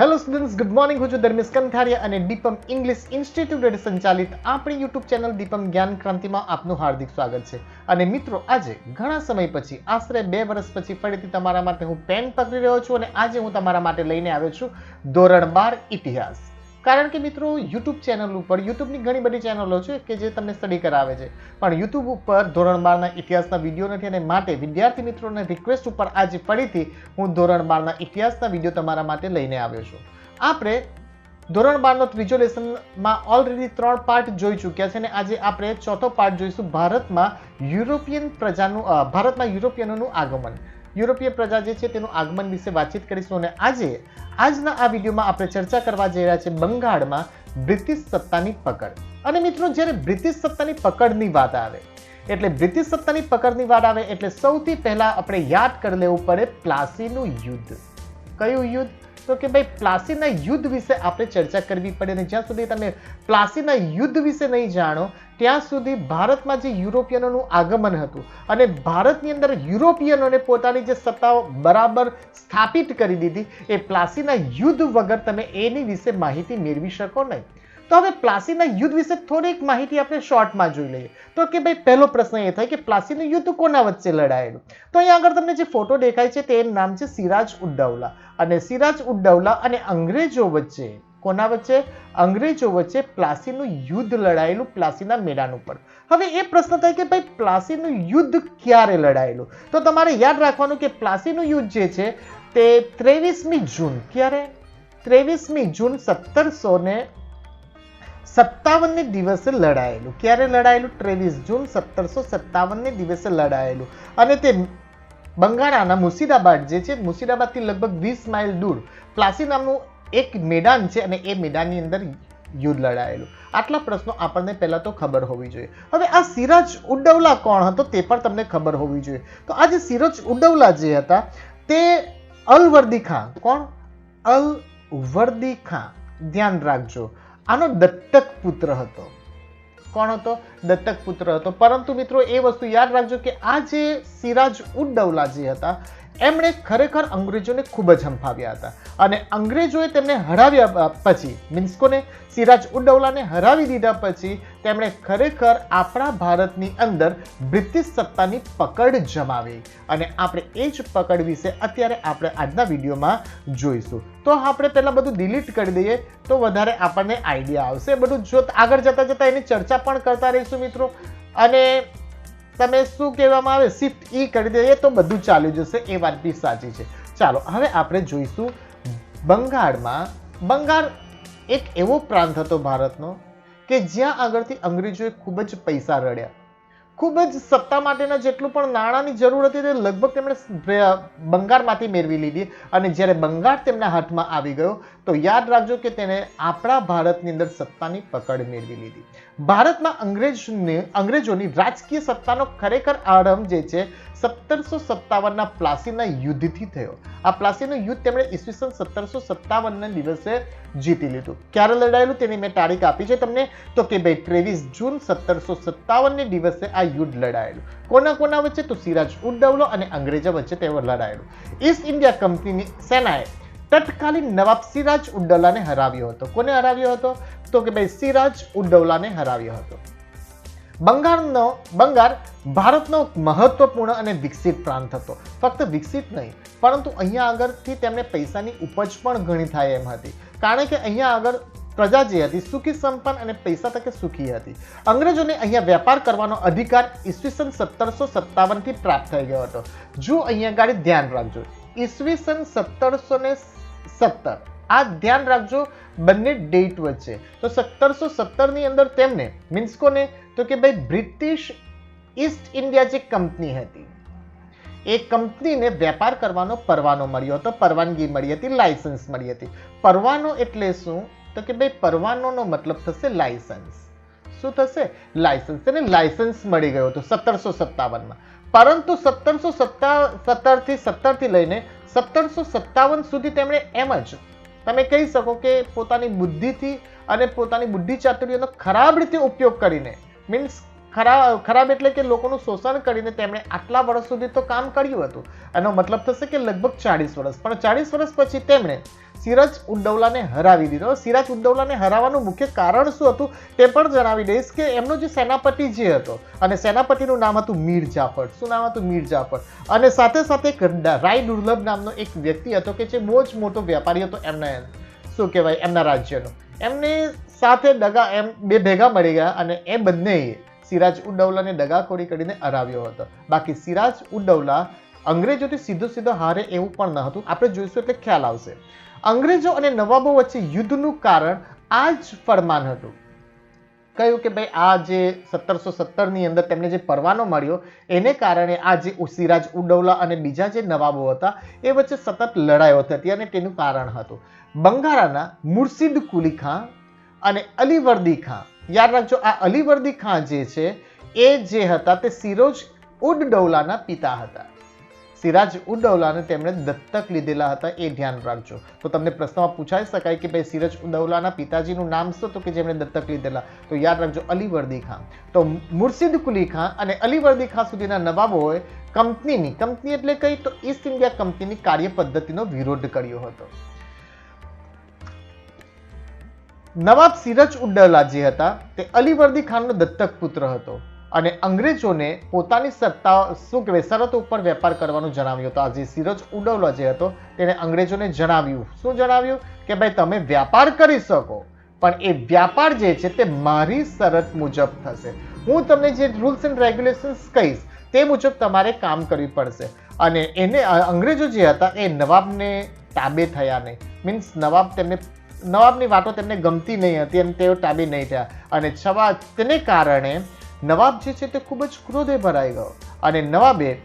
Hello students good morning હું છું ધર્મેશ કંથારિયા અને દીપમ ઇંગ્લિશ ઇન્સ્ટિટ્યૂટ સંચાલિત આપણી યુટ્યુબ ચેનલ દીપમ જ્ઞાન ક્રાંતિમાં આપનું હાર્દિક સ્વાગત છે. અને મિત્રો, આજે ઘણા સમય પછી, આશરે બે વર્ષ પછી ફરીથી તમારા માટે હું પેન પકડી રહ્યો છું અને આજે હું તમારા માટે લઈને આવ્યો છું ધોરણ બાર ઇતિહાસ. કારણ કે મિત્રો યુટ્યુબ ચેનલ ઉપર યુટ્યુબની ઘણી બધી ચેનલો છે કે જે તમને સ્ટડી કરાવે છે. પણ યુટ્યુબ ઉપર ધોરણ બારના ઇતિહાસના વીડિયો નથી અને માટે વિદ્યાર્થી મિત્રોને રિક્વેસ્ટ ઉપર આજે ફરીથી હું ધોરણ બારના ઇતિહાસના વીડિયો તમારા માટે લઈને આવ્યો છું. આપણે ધોરણ બારનો ત્રીજો લેસનમાં ઓલરેડી ત્રણ પાર્ટ જોઈ ચૂક્યા છે અને આજે આપણે ચોથો પાર્ટ જોઈશું ભારતમાં યુરોપિયન પ્રજાનું ભારતમાં યુરોપિયનોનું આગમન. યુરોપીય પ્રજા જે છે તેનું આગમન વિશે વાતચીત કરીશું અને આજે, આજના આ વિડીયોમાં આપણે ચર્ચા કરવા જઈ રહ્યા છે બંગાળમાં બ્રિટિશ સત્તાની પકડ. અને મિત્રો, જ્યારે બ્રિટિશ સત્તાની પકડની વાત આવે, એટલે બ્રિટિશ સત્તાની પકડની વાત આવે એટલે સૌથી પહેલા આપણે યાદ કરી લેવું પડે પ્લાસીનું યુદ્ધ. કયું યુદ્ધ? તો કે ભાઈ, પ્લાસીના યુદ્ધ વિશે આપણે ચર્ચા કરવી પડે અને જ્યાં સુધી તમે પ્લાસીના યુદ્ધ વિશે નહીં જાણો ત્યાં સુધી ભારતમાં જે યુરોપિયનોનું આગમન હતું અને ભારતની અંદર યુરોપિયનોને પોતાની જે સત્તાઓ બરાબર સ્થાપિત કરી દીધી, એ પ્લાસીના યુદ્ધ વગર તમે એની વિશે માહિતી મેળવી શકો નહીં. તો હવે પ્લાસીના યુદ્ધ વિશે થોડીક માહિતી આપણે શોર્ટમાં જોઈ લઈએ. તો કે ભાઈ, પહેલો પ્રશ્ન એ થાય કે પ્લાસીનું યુદ્ધ કોના વચ્ચે લડાયેલું? તો અહીંયા આગળ તમને જે ફોટો દેખાય છે તેનું નામ છે સિરાજ ઉદ્દૌલા. અને સિરાજ ઉદ્દૌલા અને અંગ્રેજો વચ્ચે કોના વચ્ચે? અંગ્રેજો વચ્ચે પ્લાસીનું યુદ્ધ લડાયેલું પ્લાસીના મેદાન ઉપર. હવે એ પ્રશ્ન થાય કે ભાઈ પ્લાસીનું યુદ્ધ ક્યારે લડાયેલું? તો તમારે યાદ રાખવાનું કે પ્લાસીનું યુદ્ધ જે છે તે ત્રેવીસમી જૂન. ક્યારે? ત્રેવીસમી જૂન સત્તરસો ને સત્તાવનને દિવસે લડાયેલું. ક્યારે લડાયેલું? ત્રેવીસ જૂન સત્તરસો સત્તાવનને દિવસે લડાયેલું. અને તે બંગાળાના મુર્શિદાબાદ જે છે મુર્શિદાબાદથી લગભગ વીસ માઇલ દૂર. પ્લાસી નામનું એક મેદાન છે અને એ મેદાનની અંદર યુદ્ધ લડાયેલું. આટલા પ્રશ્નો આપણને પહેલાં તો ખબર હોવી જોઈએ. હવે આ સિરાજ ઉડવલા કોણ હતો તે પણ તમને ખબર હોવી જોઈએ. તો આ જે સિરાજ ઉદ્દૌલા જે હતા તે અલવર્દી ખા. કોણ? અલવર્દી ખા. ધ્યાન રાખજો. આનો દત્તક પુત્ર હતો. કોણ હતો? દત્તક પુત્ર હતો. પરંતુ મિત્રો એ વસ્તુ યાદ રાખજો કે આ જે સિરાજ ઉદ્દૌલા જે હતા એમણે ખરેખર અંગ્રેજોને ખૂબ જ હંફાવ્યા હતા. અને અંગ્રેજોએ તેમને હરાવ્યા પછી મીન્સ કોને સિરાજ ઉદ્દૌલાને હરાવી દીધા પછી તેમણે ખરેખર આપણા ભારતની અંદર બ્રિટિશ સત્તાની પકડ જમાવી. અને આપણે એ જ પકડ વિશે અત્યારે આપણે આજના વિડીયોમાં જોઈશું. તો આપણે પહેલાં બધું ડિલીટ કરી દઈએ, તો વધારે આપણને આઈડિયા આવશે. બધું જો આગળ જતાં જતાં એની ચર્ચા પણ કરતા રહીશું મિત્રો. અને તમે શું કહેવામાં આવે? શિફ્ટ ઈ કરી દઈએ તો બધું ચાલી જશે. એ વાત બી સાચી છે. ચાલો, હવે આપણે જોઈશું બંગાળમાં, બંગાળ એક એવો પ્રાંત હતો ભારતનો કે જ્યાં આગળથી અંગ્રેજોએ ખૂબ જ પૈસા રડ્યા. ખૂબ જ સત્તા માટેના જેટલું પણ નાણાંની જરૂર હતી તે લગભગ તેમણે બંગાળમાંથી મેળવી લીધી અને જ્યારે બંગાળ તેમના હાથમાં આવી ગયો તો યાદ રાખજો કે તેને આપણા ભારતની અંદર સત્તાની પકડ મેળવી લીધી. ભારતમાં અંગ્રેજને, અંગ્રેજોની રાજકીય સત્તાનો ખરેખર આરંભ જે છે, સત્તરસો સત્તાવનના પ્લાસીના યુદ્ધથી થયો. આ પ્લાસીનું યુદ્ધ તેમણે ઈસવીસન સત્તરસો સત્તાવનના દિવસે જીતી લીધું. ક્યારે લડાયેલું તેની મેં તારીખ આપી છે તમને? તો કે ભાઈ ત્રેવીસ જૂન સત્તરસો સત્તાવનને દિવસે આ યુદ્ધ લડાયેલું. કોના કોના વચ્ચે? તો સિરાજ ઉદ્દૌલો અને અંગ્રેજો વચ્ચે તેઓ લડાયેલું. ઈસ્ટ ઇન્ડિયા કંપનીની સેનાએ તત્કાલીન નવાબ સિરાજ ઉદ્દૌલાને હરાવ્યો હતો. કોને હરાવ્યો હતો? તો કે ભાઈ સિરાજ ઉદ્દૌલાને હરાવ્યો હતો. બંગાળનો, બંગાળ ભારતનો મહત્વપૂર્ણ અને વિકસિત પ્રાંત હતો. ફક્ત વિકસિત નહીં, પરંતુ અહીંયા આગળથી તેમને પૈસાની ઉપજ પણ ઘણી થાય એમ હતી. કારણ કે અહીંયા આગળ પ્રજા જે હતી, સુખી સંપન્ન અને પૈસા તકે સુખી હતી. અંગ્રેજોને અહીંયા વેપાર કરવાનો અધિકાર ઈસવીસન સત્તરસો સત્તાવનથી પ્રાપ્ત થઈ ગયો હતો. જો અહીંયા આગળ ધ્યાન રાખજો. ઈસવીસન સત્તરસો ને સત્તર. આ ધ્યાન રાખજો, બંને ડેટ વચ્ચે. તો સત્તરસો સત્તરની અંદર તેમને મીન્સ કોને તો કે ભાઈ બ્રિટિશ ઈસ્ટ ઇન્ડિયા જે કંપની હતી, એ કંપનીને વેપાર કરવાનો પરવાનો મળ્યો હતો, પરવાનગી મળી હતી, લાયસન્સ મળી હતી. પરવાનો એટલે શું? તો કે ભાઈ પરવાનોનો મતલબ થશે લાયસન્સ. શું થશે? લાયસન્સ એને લાયસન્સ મળી ગયો હતો સત્તરસો સત્તાવનમાં. પરંતુ સત્તરસો સત્તા, સત્તરથી સત્તરથી લઈને સત્તરસો સત્તાવન સુધી તેમણે એમ જ, તમે કહી શકો કે પોતાની બુદ્ધિથી અને પોતાની બુદ્ધિ ચાતુર્યનો ખરાબ રીતે ઉપયોગ કરીને મીન્સ ખરાબ ખરાબ એટલે કે લોકોનું શોષણ કરીને તેમણે આટલા વર્ષ સુધી તો કામ કર્યું હતું. એનો મતલબ થશે કે લગભગ ચાળીસ વર્ષ. પણ ચાળીસ વર્ષ પછી તેમણે સિરાજ ઉદ્દૌલાને હરાવી દીધો. સિરાજ ઉદ્દૌલાને હરાવવાનું મુખ્ય કારણ શું હતું તે પણ જણાવી દઈશ કે એમનો જે સેનાપતિ જે હતો, અને સેનાપતિનું નામ હતું મીર જાફર. શું નામ હતું? મીર જાફર. અને સાથે સાથે એક રાય દુર્લભ નામનો એક વ્યક્તિ હતો કે જે બહુ જ મોટો વેપારી હતો એમના, શું કહેવાય? એમના રાજ્યનો. એમની સાથે દગા એમ બે ભેગા મળી ગયા અને એ બંનેએ સિરાજ ઉડ્ડવલાને દગાખોરી કરીને હરાવ્યો હતો. બાકી સિરાજ ઉડ્ડવલા અંગ્રેજોથી સીધો સીધો હારે એવું પણ ન હતું. આપણે જોઈશું એટલે ખ્યાલ આવશે. અંગ્રેજો અને નવાબો વચ્ચે યુદ્ધનું કારણ આ જ ફરમાન હતું. કહ્યું કે ભાઈ, આ જે સત્તરસો સત્તરની અંદર તેમને જે પરવાનો મળ્યો, એને કારણે આ જે સિરાજ ઉડૌલા અને બીજા જે નવાબો હતા, એ વચ્ચે સતત લડાઈઓ થતી અને તેનું કારણ હતું. બંગાળાના મુર્શિદ કુલી ખાં અને અલીવર્દી ખાં યાદ રાખજો, આ અલીવર્દી ખાં જે છે, એ જે હતા તે સિરોજ ઉડ ડૌલાના પિતા હતા. સિરાજ ઉદ્દૌલાને તેમણે દત્તક લીધેલા હતા, એ ધ્યાન રાખજો. તો તમને પ્રશ્નમાં પૂછાઈ શકાય કે ભાઈ સિરાજ ઉદ્દૌલાના પિતાજીનું નામ શું તો કે જેમણે દત્તક લીધેલા? તો યાદ રાખજો, અલીવર્દી ખાન તો મુર્શિદ કુલી ખાન અને અલીવર્દી ખાન સુધીના નવાબોએ કંપનીની, કંપની એટલે કઈ? તો ઈસ્ટ ઇન્ડિયા કંપનીની કાર્ય પદ્ધતિનો વિરોધ કર્યો હતો. નવાબ સિરજ ઉડ્ડલા જે હતા. તે અલીવર્દી ખાનનો દત્તક પુત્ર હતો અને અંગ્રેજોને પોતાની સત્તા, શું શરતો ઉપર વેપાર કરવાનું જણાવ્યું હતું. આ જે સિરજ ઉડવલા જે હતો. તેને અંગ્રેજોને જણાવ્યું. શું જણાવ્યું? કે ભાઈ, તમે વ્યાપાર કરી શકો, પણ એ વ્યાપાર જે છે તે મારી શરત મુજબ થશે. હું તમને જે રૂલ્સ એન્ડ રેગ્યુલેશન્સ કહીશ, તે મુજબ તમારે કામ કરવી પડશે. અને એને, અંગ્રેજો જે હતા, એ નવાબને તાબે થયા નહીં. મીન્સ નવાબ તેમને નવાબની વાતો તેમને ગમતી નહીં હતી અને તેઓ ટાબી નહીં થયા. અને છવા તેને કારણે નવાબ જે છે તે ખૂબ જ ક્રોધે ભરાઈ ગયો. અને નવાબે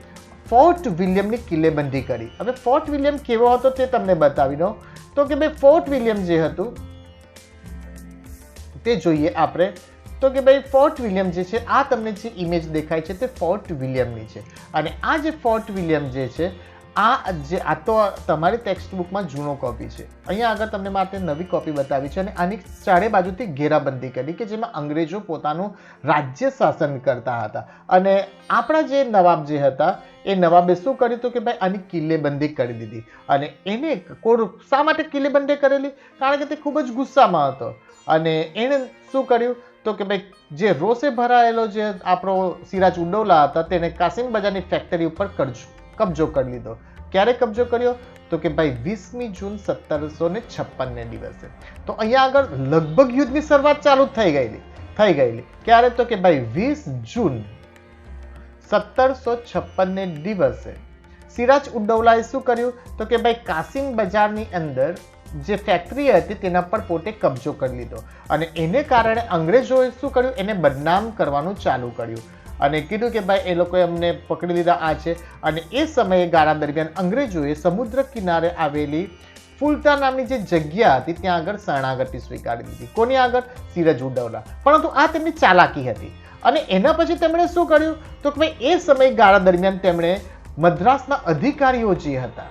ફોર્ટ વિલિયમની કિલ્લેબંધી કરી. હવે ફોર્ટ વિલિયમ કેવો હતો તે તમને બતાવી દો તો કે ભાઈ ફોર્ટ વિલિયમ જે હતું, તે જોઈએ આપણે. તો કે ભાઈ ફોર્ટ વિલિયમ જે છે, આ તમને જે ઇમેજ દેખાય છે તે ફોર્ટ વિલિયમની છે. અને આ જે ફોર્ટ વિલિયમ જે છે આ જે આ તો તમારી ટેક્સ્ટ બુકમાં જૂનો કોપી છે. અહીંયા આગળ તમને માટે નવી કોપી બતાવી છે અને આની ચારે બાજુથી ઘેરાબંધી કરી કે જેમાં અંગ્રેજો પોતાનું રાજ્ય શાસન કરતા હતા. અને આપણા જે નવાબ જે હતા, એ નવાબે શું કર્યું હતું કે ભાઈ આની કિલ્લેબંધી કરી દીધી. અને એને કોર શા માટે કિલ્લેબંધી કરેલી? કારણ કે તે ખૂબ જ ગુસ્સામાં હતો. અને એણે શું કર્યું? તો કે ભાઈ, જે રોષે ભરાયેલો જે આપણો સિરાજ ઉડોલા હતા, તેને કાસિમ બજારની ફેક્ટરી ઉપર કરજો. કબજો કરી લીધો. ક્યારે કબજો કર્યો? તો કે ભાઈ વીસમી જૂન સત્તરસો ને છપ્પનને દિવસે. તો અહીંયા આગળ લગભગ યુદ્ધની શરૂઆત ચાલુ થઈ ગયેલી. થઈ ગયેલી. ક્યારે? તો કે ભાઈ વીસ જૂન સત્તરસો છપ્પનને દિવસે. સિરાજ ઉદ્દૌલાએ શું કર્યું? તો કે ભાઈ કાસિમ બજારની અંદર જે ફેક્ટરી હતી તેના પર પોતે કબજો કરી લીધો. અને એને કારણે અંગ્રેજોએ શું કર્યું? એને બદનામ કરવાનું ચાલુ કર્યું. અને કીધું કે ભાઈ, એ લોકોએ અમને પકડી લીધા, આ છે. અને એ સમયે ગાળા દરમિયાન અંગ્રેજોએ સમુદ્ર કિનારે આવેલી ફુલતા નામની જે જગ્યા હતી, ત્યાં આગળ શરણાગતિ સ્વીકારી દીધી. કોની આગળ? સિરજ ઉડવલા પરંતુ આ તેમની ચાલાકી હતી. અને એના પછી તેમણે શું કર્યું? તો કે ભાઈ, એ સમયગાળા દરમિયાન તેમણે મદ્રાસના અધિકારીઓ જે હતા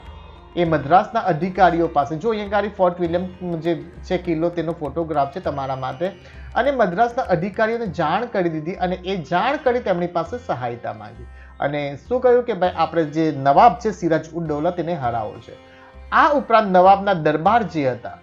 એ મદ્રાસના અધિકારીઓ પાસે. જો અહીંયા ગાડી ફોર્ટ વિલિયમ જે છે, કિલ્લો તેનો ફોટોગ્રાફ છે તમારા માટે. અને મદ્રાસના અધિકારીઓને જાણ કરી દીધી અને એ જાણ કરી તેમની પાસે સહાયતા માંગી. અને શું કહ્યું કે ભાઈ, આપણે જે નવાબ છે, સિરાજ ઉદ્દૌલા તેને હરાવો છે. આ ઉપરાંત નવાબના દરબાર જે હતા,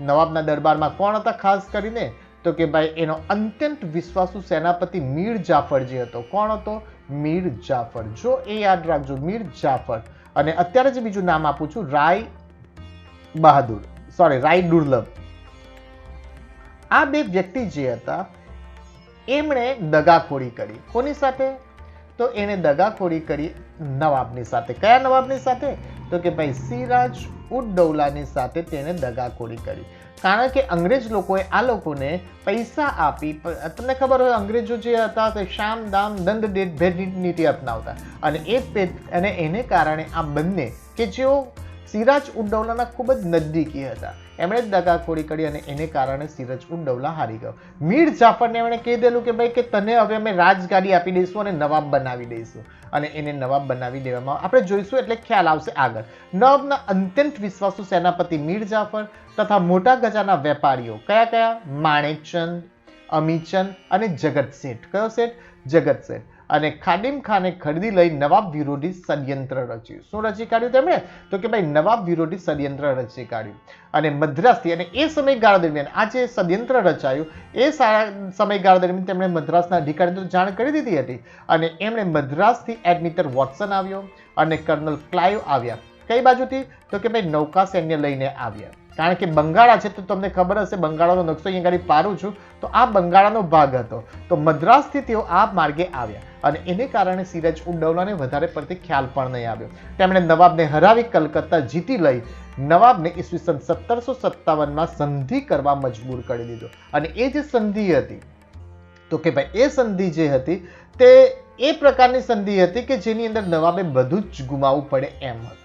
નવાબના દરબારમાં કોણ હતા ખાસ કરીને? તો કે ભાઈ, એનો અત્યંત વિશ્વાસુ સેનાપતિ મીર જાફર જે હતો. કોણ હતો? મીર જાફર. જો એ યાદ રાખજો, મીર જાફર. અને અત્યારે જે બીજું નામ આપું છું, રાય બહાદુર. સોરી રાય દુર્લભ. આ બે વ્યક્તિ જે હતા, એમણે દગાખોરી કરી. કોની સાથે? તો એણે દગાખોરી કરી નવાબની સાથે. કયા નવાબની સાથે? તો કે ભાઈ સિરાજ ઉદ્દૌલાની સાથે તેણે દગાખોરી કરી. કારણ કે અંગ્રેજ લોકોએ આ લોકોને પૈસા આપી તમને ખબર હોય અંગ્રેજો જે હતા તે શામ, દામ, દંડ દેટ ભેટ નીતિ અપનાવતા. અને એ અને એને કારણે આ બંને કે જેઓ સિરાજ ઉદ્દૌલાના ખૂબ જ નજદીકી હતા. એમણે જ દગાખોરી કરી અને એને કારણે સિરજ ઉદ્દૌલા હારી ગયો. મીર જાફરને એમણે કહી દેલું કે ભાઈ કે તને હવે અમે રાજગાડી આપી દઈશું અને નવાબ બનાવી દઈશું. અને એને નવાબ બનાવી દેવામાં આપણે જોઈશું એટલે ખ્યાલ આવશે આગળ. નવાબના અત્યંત વિશ્વાસુ સેનાપતિ મીર જાફર તથા મોટા ગજાના વેપારીઓ કયા કયા? માણેકચંદ, અમીચંદ અને જગત શેઠ કયો શેઠ? જગત શેઠ અને ખાડિમ ખાને ખરીદી લઈ નવાબ વિરોધી ષડયંત્ર રચ્યું. શું રચી કાઢ્યું તેમણે? તો કે ભાઈ, નવાબ વિરોધી ષડયંત્ર રચી કાઢ્યું. અને મદ્રાસથી, અને એ સમયગાળા દરમિયાન આ જે ષડયંત્ર રચાયું, એ સમયગાળા દરમિયાન તેમણે મદ્રાસના અધિકારીઓ જાણ કરી દીધી હતી. અને એમણે મદ્રાસથી એડમિટર વોટસન આવ્યો અને કર્નલ ક્લાઇવ આવ્યા. કઈ બાજુથી? તો કે ભાઈ, નૌકા સૈન્ય લઈને આવ્યા. કારણ કે બંગાળા છે તો તમને ખબર હશે, બંગાળાનો નકશો અહીંયા આગળ પારું છું, તો આ બંગાળાનો ભાગ હતો. તો મદ્રાસથી તેઓ આ માર્ગે આવ્યા અને એને કારણે સિરાજ ઉડ્ડવલાને વધારે પડતી ખ્યાલ પણ નહીં આવ્યો. તેમણે નવાબને હરાવી કલકત્તા જીતી લઈ, નવાબને ઈસવીસન સત્તરસો સત્તાવનમાં સંધિ કરવા મજબૂર કરી દીધો. અને એ જે સંધિ હતી, તો કે ભાઈ, એ સંધિ જે હતી, તે એ પ્રકારની સંધિ હતી કે જેની અંદર નવાબે બધું જ ગુમાવવું પડે એમ હતું.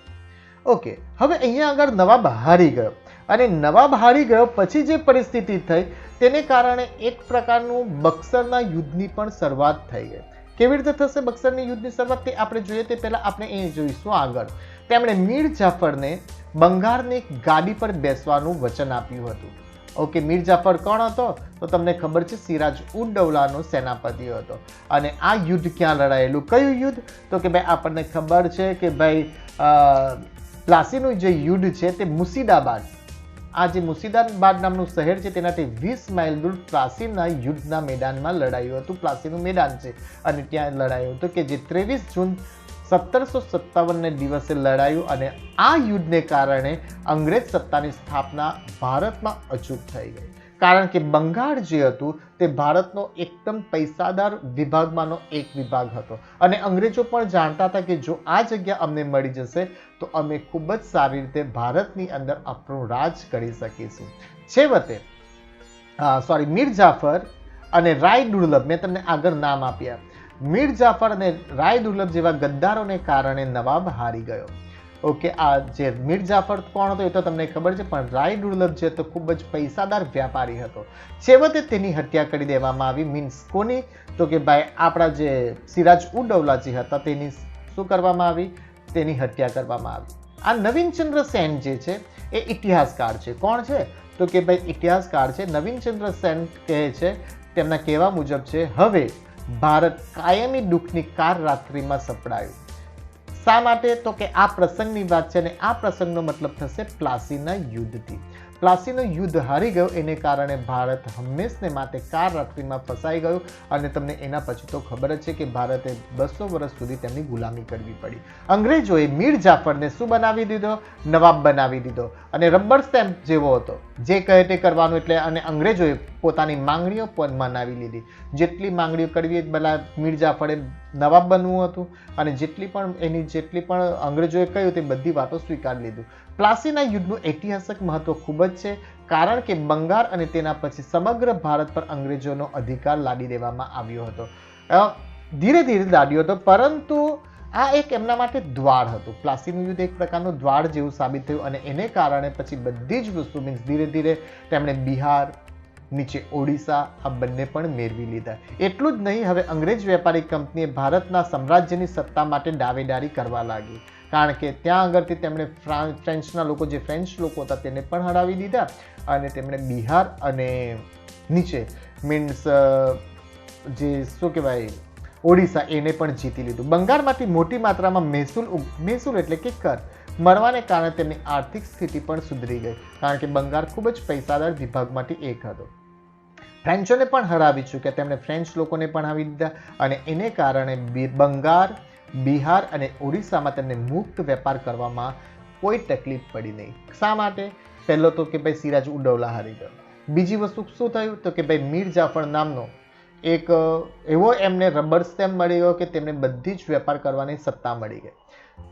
ઓકે, હવે અહીંયા આગળ નવાબ હારી ગયો. અને નવાબ હારી ગયો પછી જે પરિસ્થિતિ થઈ તેને કારણે એક પ્રકારનું બક્સરના યુદ્ધની પણ શરૂઆત થઈ ગઈ. કેવી રીતે થશે બક્સરની યુદ્ધની શરૂઆત તે આપણે જોઈએ તે પહેલાં આપણે એ જોઈશું આગળ. તેમણે મીર જાફરને બંગાળની ગાડી પર બેસવાનું વચન આપ્યું હતું. ઓકે, મીર જાફર કોણ હતો? તો તમને ખબર છે સિરાજ ઉદ સેનાપતિ હતો. અને આ યુદ્ધ ક્યાં લડાયેલું? કયું યુદ્ધ? તો કે ભાઈ આપણને ખબર છે કે ભાઈ પ્લાસીનું જે યુદ્ધ છે તે મુસીદાબાદ. આ જે મુર્શિદાબાદ નામનું શહેર છે, તેનાથી વીસ માઇલ દૂર પ્લાસીના યુદ્ધના મેદાનમાં લડાયું હતું. પ્લાસીનું મેદાન છે અને ત્યાં લડાયું હતું કે જે ત્રેવીસ જૂન સત્તરસો સત્તાવનને દિવસે લડાયું અને આ યુદ્ધને કારણે અંગ્રેજ સત્તાની સ્થાપના ભારતમાં અચૂક થઈ ગઈ. કારણ કે બંગાળ જે હતું તે ભારતનો એકદમ પૈસાદાર વિભાગમાંનો એક વિભાગ હતો. અને અંગ્રેજો પણ જાણતા હતા કે જો આ જગ્યા અમને મળી જશે, તો અમે ખૂબ જ સારી રીતે ભારતની અંદર આપણું રાજ કરી શકીશું. છેવટે સોરી મીર જાફર અને રાય દુર્લભ, મેં તમને આગળ નામ આપ્યા. મીર જાફર અને રાય દુર્લભ જેવા ગદ્દારોને કારણે નવાબ હારી ગયો. ઓકે, આ જે મીર જાફર કોણ હતો એ તો તમને ખબર છે, પણ રાય દુર્લભ જે હતો, ખૂબ જ પૈસાદાર વ્યાપારી હતો. છેવટે તેની હત્યા કરી દેવામાં આવી મીન્સ કોની? તો કે ભાઈ, આપણા જે સિરાજ ઉડવલાજી હતા, તેની શું કરવામાં આવી? તેની હત્યા કરવામાં આવી. આ નવીનચંદ્ર સેન જે છે, એ ઇતિહાસકાર છે. કોણ છે? તો કે ભાઈ, ઇતિહાસકાર છે નવીનચંદ્ર સેન કહે છે, તેમના કહેવા મુજબ છે, હવે ભારત કાયમી દુઃખની કાર રાત્રિમાં સપડાયું. શા માટે? તો કે આ પ્રસંગની વાત છે અને આ પ્રસંગનો મતલબ થશે પ્લાસીના યુદ્ધથી. પ્લાસીનું યુદ્ધ હારી ગયું, એને કારણે ભારત હંમેશને માટે કાર રાત્રિમાં ફસાઈ ગયું અને તમને એના પછી તો ખબર જ છે કે ભારતે બસો વર્ષ સુધી તેમની ગુલામી કરવી પડી. અંગ્રેજોએ મીર જાફરને શું બનાવી દીધો? નવાબ બનાવી દીધો. અને રબર સ્ટેમ્પ જેવો હતો. જે કહે તે કરવાનું એટલે અને અંગ્રેજોએ પોતાની માંગણીઓ પણ મનાવી લીધી. જેટલી માંગણીઓ કરવી પેલા મીર જાફરે નવાબ બનવું હતું અને જેટલી પણ એની જેટલી પણ અંગ્રેજોએ કહ્યું તે બધી વાતો સ્વીકારી લીધું. પ્લાસીના યુદ્ધનું ઐતિહાસિક મહત્વ ખૂબ જ છે, કારણ કે બંગાળ અને તેના પછી સમગ્ર ભારત પર અંગ્રેજોનો અધિકાર લાદી દેવામાં આવ્યો હતો. ધીરે ધીરે લાદ્યો હતો, પરંતુ આ એક એમના માટે દ્વાર હતું. પ્લાસીનું યુદ્ધ એક પ્રકારનું દ્વાર જેવું સાબિત થયું અને એને કારણે પછી બધી જ વસ્તુ મીન્સ ધીરે ધીરે તેમણે બિહાર, નીચે ઓડિશા, આ બંને પણ મેળવી લીધા. એટલું જ નહીં, હવે અંગ્રેજ વેપારી કંપનીએ ભારતના સામ્રાજ્યની સત્તા માટે દાવેદારી કરવા લાગી. કારણ કે ત્યાં આગળથી તેમણે ફ્રેન્ચના લોકો, જે ફ્રેન્ચ લોકો હતા તેને પણ હરાવી દીધા અને તેમણે બિહાર અને નીચે મીન્સ જે શું કહેવાય ઓડિશા એને પણ જીતી લીધું. બંગાળમાંથી મોટી માત્રામાં મહેસૂલ મહેસૂલ એટલે કે કર. મળવાને કારણે તેમની આર્થિક સ્થિતિ પણ સુધરી ગઈ, કારણ કે બંગાળ ખૂબ જ પૈસાદાર વિભાગમાંથી એક હતો. ફ્રેન્ચોને પણ હરાવી ચૂક્યા, તેમણે ફ્રેન્ચ લોકોને પણ આવી દીધા અને એને કારણે બંગાળ, બિહાર અને ઓડિશામાં તેમને મુક્ત વેપાર કરવામાં કોઈ તકલીફ પડી નહીં. શા માટે? પહેલો તો કે ભાઈ સિરાજ ઉડવલા હારી ગયો. બીજી વસ્તુ શું થયું? તો કે ભાઈ મીર જાફર નામનો એક એવો એમને રબર સ્ટેમ્પ મળી ગયો કે તેમને બધી જ વેપાર કરવાની સત્તા મળી ગઈ.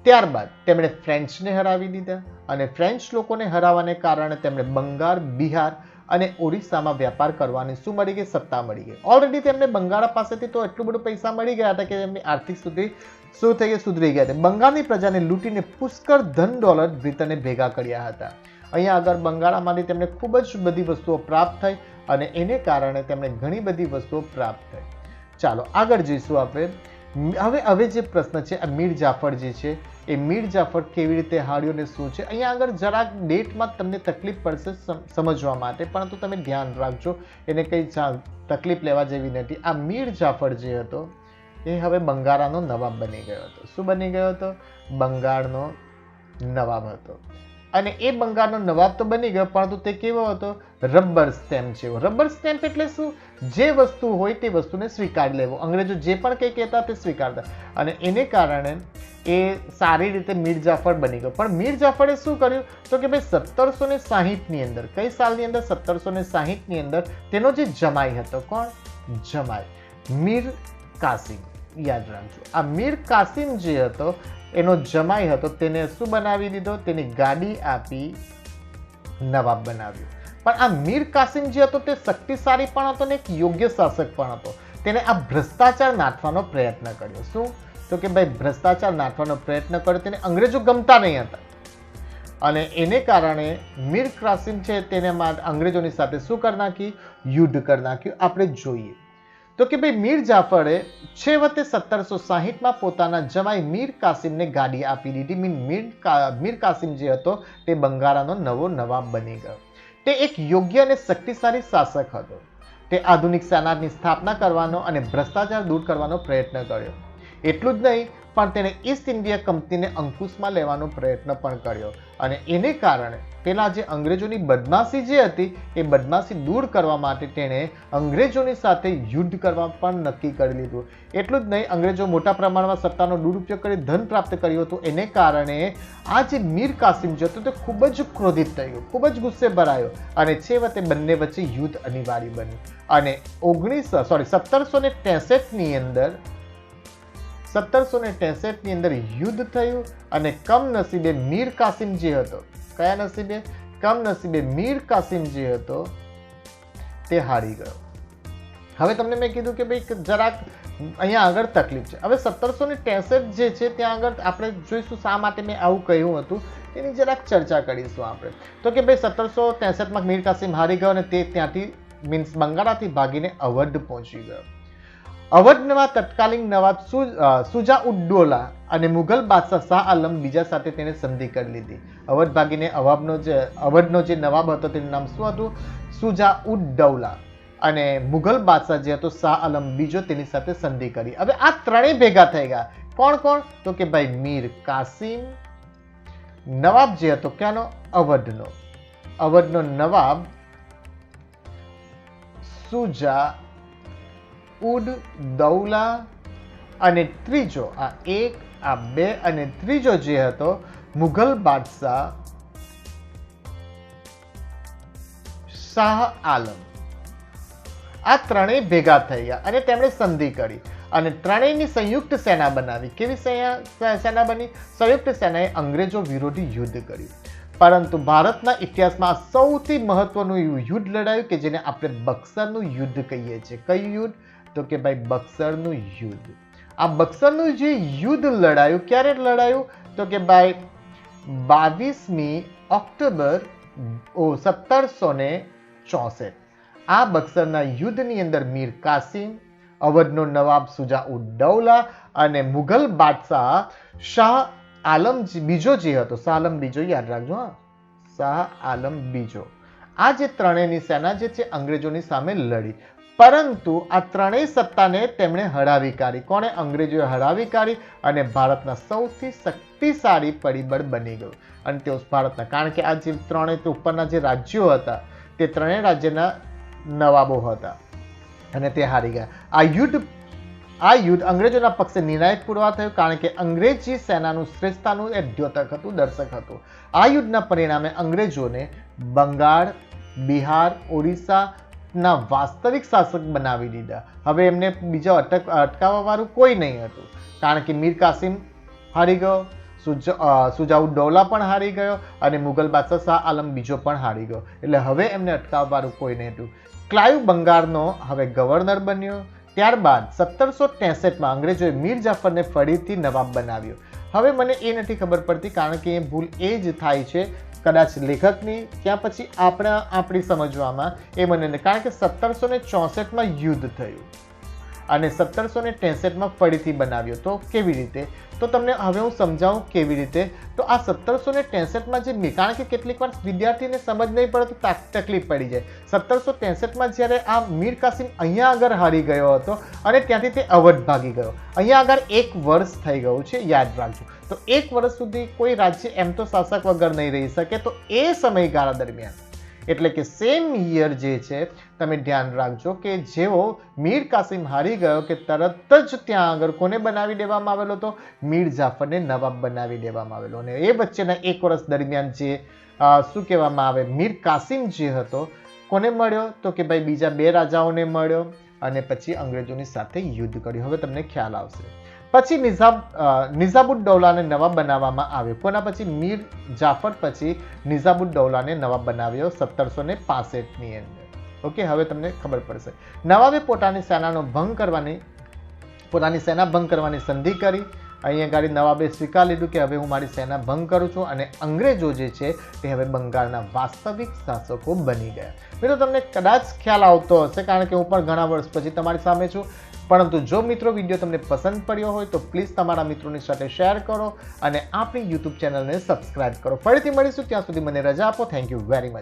ત્યારબાદ તેમણે ફ્રેન્ચને હરાવી દીધા અને ફ્રેન્ચ લોકોને હરાવવાને કારણે તેમણે બંગાળ, બિહાર અને ઓરિસ્સામાં વેપાર કરવાની શું મળી ગઈ? સત્તા મળી ગઈ. ઓલરેડી તેમને બંગાળ પાસેથી તો એટલું બધું પૈસા મળી ગયા હતા કે તેમની આર્થિક સુધી શું થઈ ગઈ? સુધરી ગયા હતા. બંગાળની પ્રજાને લૂંટીને પુષ્કળ ધન ડોલર બ્રિટને ભેગા કર્યા હતા. અહીંયા આગળ બંગાળામાંથી તેમને ખૂબ જ બધી વસ્તુઓ પ્રાપ્ત થઈ અને એને કારણે તેમણે ઘણી બધી વસ્તુઓ પ્રાપ્ત થઈ. ચાલો, આગળ જઈશું આપણે. હવે હવે જે પ્રશ્ન છે, આ મીર જાફર જે છે, એ મીર જાફર કેવી રીતે હાર્યો ને શું છે? અહીંયા આગળ જરાક ડેટમાં તમને તકલીફ પડશે સમજવા માટે, પરંતુ તમે ધ્યાન રાખજો. એને કંઈ તકલીફ લેવા જેવી નથી. આ મીર જાફર જે હતો, એ હવે બંગાળાનો નવાબ બની ગયો હતો. શું બની ગયો હતો? બંગાળનો નવાબ હતો. અને એ બંગાળનો નવાબ તો બની ગયો, પરંતુ તે કેવો હતો? રબર સ્ટેમ્પ જેવો. રબર સ્ટેમ્પ એટલે શું? જે વસ્તુ હોય તે વસ્તુને સ્વીકારી લેવો. અંગ્રેજો જે પણ કંઈ કહેતા તે સ્વીકારતા. અને એને કારણે એ સારી રીતે મીર જાફર બની ગયો. પણ મીર જાફરે શું કર્યું? તો કે ભાઈ સત્તરસો ને સાહીઠની અંદર, કઈ સાલની અંદર? સત્તરસો ને સાહીઠની અંદર તેનો જે જમાઈ હતો. કોણ? જમાઈ. મીર કાસિમ. યાદ રાખજો. આ મીર કાસિમ જે હતો એનો જમાઈ હતો, તેને શું બનાવી દીધો? તેની ગાડી આપી નવાબ બનાવ્યો. પણ આ મીર કાસિમ જે હતો, તે શક્તિશાળી પણ હતો ને એક યોગ્ય શાસક પણ હતો. તેને આ ભ્રષ્ટાચાર નાથવાનો પ્રયત્ન કર્યો. શું? તો કે ભાઈ, ભ્રષ્ટાચાર નાથવાનો પ્રયત્ન કર્યો. તેને અંગ્રેજો ગમતા નહીં હતા. અને એને કારણે મીર કાસિમ છે, તેને અંગ્રેજોની સાથે શું કરી નાખ્યું યુદ્ધ કરી નાખ્યું. આપણે જોઈએ. તો કે ભાઈ મીર જાફરે છેવટે સત્તરસો સાહીઠમાં પોતાના જમાઈ મીર કાસિમને ગાડી આપી દીધી. મીન મીર મીર કાસિમ જે હતો, તે બંગાળાનો નવો નવાબ બની ગયો. તે એક યોગ્ય અને શક્તિશાળી શાસક હતો. તે આધુનિક સેનાની સ્થાપના કરવાનો અને ભ્રષ્ટાચાર દૂર કરવાનો પ્રયત્ન કર્યો. એટલું જ નહીં, પણ તેણે ઈસ્ટ ઇન્ડિયા કંપનીને અંકુશમાં લેવાનો પ્રયત્ન પણ કર્યો. અને એને કારણે પેલા જે અંગ્રેજોની બદમાશી જે હતી, એ બદમાશી દૂર કરવા માટે તેણે અંગ્રેજોની સાથે યુદ્ધ કરવા પણ નક્કી કરી લીધું. એટલું જ નહીં, અંગ્રેજો મોટા પ્રમાણમાં સત્તાનો દુરુપયોગ કરી ધન પ્રાપ્ત કર્યું હતું. એને કારણે આ જે મીર કાસિમ જે હતો, તે ખૂબ જ ક્રોધિત થયો ખૂબ જ ગુસ્સે ભરાયો અને છેવટે બંને વચ્ચે યુદ્ધ અનિવાર્ય બન્યું. અને ઓગણીસ સોરી સત્તરસો ને ની અંદર સત્તરસો ને ની અંદર યુદ્ધ થયું અને કમનસીબે મીર કાસિમ જે હતો, કયા નસીબે? કમનસીબે મીર કાસિમ જે હતો, તે હારી ગયો. હવે તમને મેં કીધું કે ભાઈ જરાક અહીંયા આગળ તકલીફ છે. હવે સત્તરસો ને જે છે, ત્યાં આગળ આપણે જોઈશું શા માટે મેં આવું કહ્યું હતું. એની જરાક ચર્ચા કરીશું આપણે. તો કે ભાઈ સત્તરસો ત્રેસઠમાં મીર કાસિમ હારી ગયો અને તે ત્યાંથી મીન્સ બંગાળાથી ભાગીને અવધ પહોંચી ગયો. અવધના તત્કાલીન નવાબ સુજા ઉદ્દૌલા અને મુઘલ બાદશાહ શાહ આલમ બીજા સાથે તેને સંધિ કરી લીધી. અવધ ભાગીને અવાબનો જે અવધનો જે નવાબ હતો તેનું નામ શું હતું? સુજા ઉદ્દૌલા અને મુઘલ બાદશાહ જે હતો શાહ આલમ બીજો તેની સાથે સંધિ કરી. હવે આ ત્રણેય ભેગા થઈ ગયા. કોણ કોણ? તો કે ભાઈ મીર કાસિમ, નવાબ જે હતો ક્યાંનો? અવધનો. અવધનો નવાબ સુજા ઉડ દૌલા અને ત્રીજો, આ એક, આ બે અને ત્રીજો જે હતો, મુઘલ બાદશાહ શાહ આલમ. આ ત્રણેય ભેગા થઈ ગયા અને તેમણે સંધિ કરી અને ત્રણેયની સંયુક્ત સેના બનાવી. કેવી સેના બની? સંયુક્ત સેનાએ અંગ્રેજો વિરોધી યુદ્ધ કર્યું. પરંતુ ભારતના ઇતિહાસમાં સૌથી મહત્વનું યુદ્ધ લડાયું કે જેને આપણે બક્સરનું યુદ્ધ કહીએ છીએ. કયું યુદ્ધ? તો કે ભાઈ બક્સરનું યુદ્ધ. આ બક્સરનું જે યુદ્ધ લડાયું, ક્યારે લડાયું? તો કે ભાઈ બાવીસમી ઓક્ટોબર, ઓ સત્તરસો ને ચોસઠ. આ બક્સરના યુદ્ધની અંદર મીર કાસિમ, અવધનો નવાબ સુજા ઉદ્દૌલા અને મુઘલ બાદશાહ શાહ આલમ બીજો જે હતો, શાહ આલમ બીજો, યાદ રાખજો, હા. શાહ આલમ બીજો. આ જે ત્રણેયની સેના જે છે, અંગ્રેજોની સામે લડી. પરંતુ આ ત્રણેય સત્તાને તેમણે હરાવી કાઢી. કોણે? અંગ્રેજોએ હરાવી કાઢી અને ભારતના સૌથી શક્તિશાળી પરિબળ બની ગયું. અને તેઓ ભારતના, કારણ કે આ જે ત્રણેય ઉપરના જે રાજ્યો હતા, તે ત્રણેય રાજ્યના નવાબો હતા અને તે હારી ગયા. આ યુદ્ધ આ યુદ્ધ અંગ્રેજોના પક્ષે નિર્ણાયક પુરવાર થયું, કારણ કે અંગ્રેજી સેનાનું શ્રેષ્ઠતાનું એ દ્યોતક હતું, દર્શક હતું. આ યુદ્ધના પરિણામે અંગ્રેજોને બંગાળ, બિહાર ઓડિશાના વાસ્તવિક શાસક બનાવી દીધા. હવે એમને બીજા અટક અટકાવવા વાળું કોઈ નહીં હતું. કારણ કે મીર કાસિમ હારી ગયો સુજ અ, દૌલા પણ હારી ગયો અને મુગલ બાદશાહ શાહ આલમ બીજો પણ હારી ગયો. એટલે હવે એમને અટકાવવાવાળું કોઈ નહીં હતું. ક્લાઇવ બંગાળનો હવે ગવર્નર બન્યો. ત્યારબાદ સત્તરસો ત્રેસઠમાં અંગ્રેજોએ મીર જાફરને ફરીથી નવાબ બનાવ્યો. હવે મને એ નથી ખબર પડતી કારણ કે એ ભૂલ એ જ થાય છે કદાચ લેખકની ત્યાં પછી આપણા, આપણી સમજવામાં એ મને. કારણ કે સત્તરસો ને ચોસઠમાં યુદ્ધ થયું અને સત્તરસો ને ત્રેસઠમાં ફરીથી બનાવ્યો. તો કેવી રીતે? તો તમને હવે હું સમજાવું કેવી રીતે? તો આ સત્તરસો ને ત્રેસઠમાં જે કારણ કે કેટલીક વાર વિદ્યાર્થીને સમજ નહીં પડે તો તકલીફ પડી જાય. સત્તરસો ત્રેસઠમાં જ્યારે આ મીર કાસિમ અહીંયા આગળ હારી ગયો હતો અને ત્યાંથી તે અવધ ભાગી ગયો. અહીંયા આગળ એક વર્ષ થઈ ગયું છે, યાદ રાખજો. તો એક વર્ષ સુધી કોઈ રાજ્ય એમ તો શાસક વગર નહીં રહી શકે. તો એ સમયગાળા દરમિયાન એટલે કે સેમ યર જે છે, તમે ધ્યાન રાખજો કે જેવો મીર કાસિમ હારી ગયો કે તરત જ ત્યાં આગળ કોને બનાવી દેવામાં આવેલો હતો? મીર જાફરને નવાબ બનાવી દેવામાં આવેલો. અને એ વચ્ચેના એક વર્ષ દરમિયાન જે શું કહેવામાં આવે? મીર કાસિમ જે હતો, કોને મળ્યો? તો કે ભાઈ બીજા બે રાજાઓને મળ્યો અને પછી અંગ્રેજોની સાથે યુદ્ધ કર્યું. હવે તમને ખ્યાલ આવશે. પછી નિઝામ નિઝાબુદ્દૌલાને નવાબ બનાવવામાં આવ્યો. કોના પછી? મીર જાફર પછી નિઝામુદ્દૌલાને નવાબ બનાવ્યો સત્તરસો ને પાસઠની અંદર. ઓકે, હવે તમને ખબર પડશે. નવાબે પોતાની સેનાનો ભંગ કરવાની, પોતાની સેના ભંગ કરવાની સંધિ કરી. અહીંયા ગાડી નવાબે સ્વીકાર લીધું કે હવે હું મારી સેના ભંગ કરું છું અને અંગ્રેજો જે છે તે હવે બંગાળના વાસ્તવિક શાસકો બની ગયા. મિત્રો, તમને કદાચ ખ્યાલ આવતો હશે કારણ કે હું પણ ઘણા વર્ષ પછી તમારી સામે છું. પરંતુ જો મિત્રો વીડિયો તમને પસંદ પડ્યો હોય તો પ્લીઝ તમારા મિત્રોની સાથે શેર કરો અને આપણી યુટ્યુબ ચેનલને સબસ્ક્રાઇબ કરો. ફરીથી મળીશું, ત્યાં સુધી મને રજા આપો. Thank you very much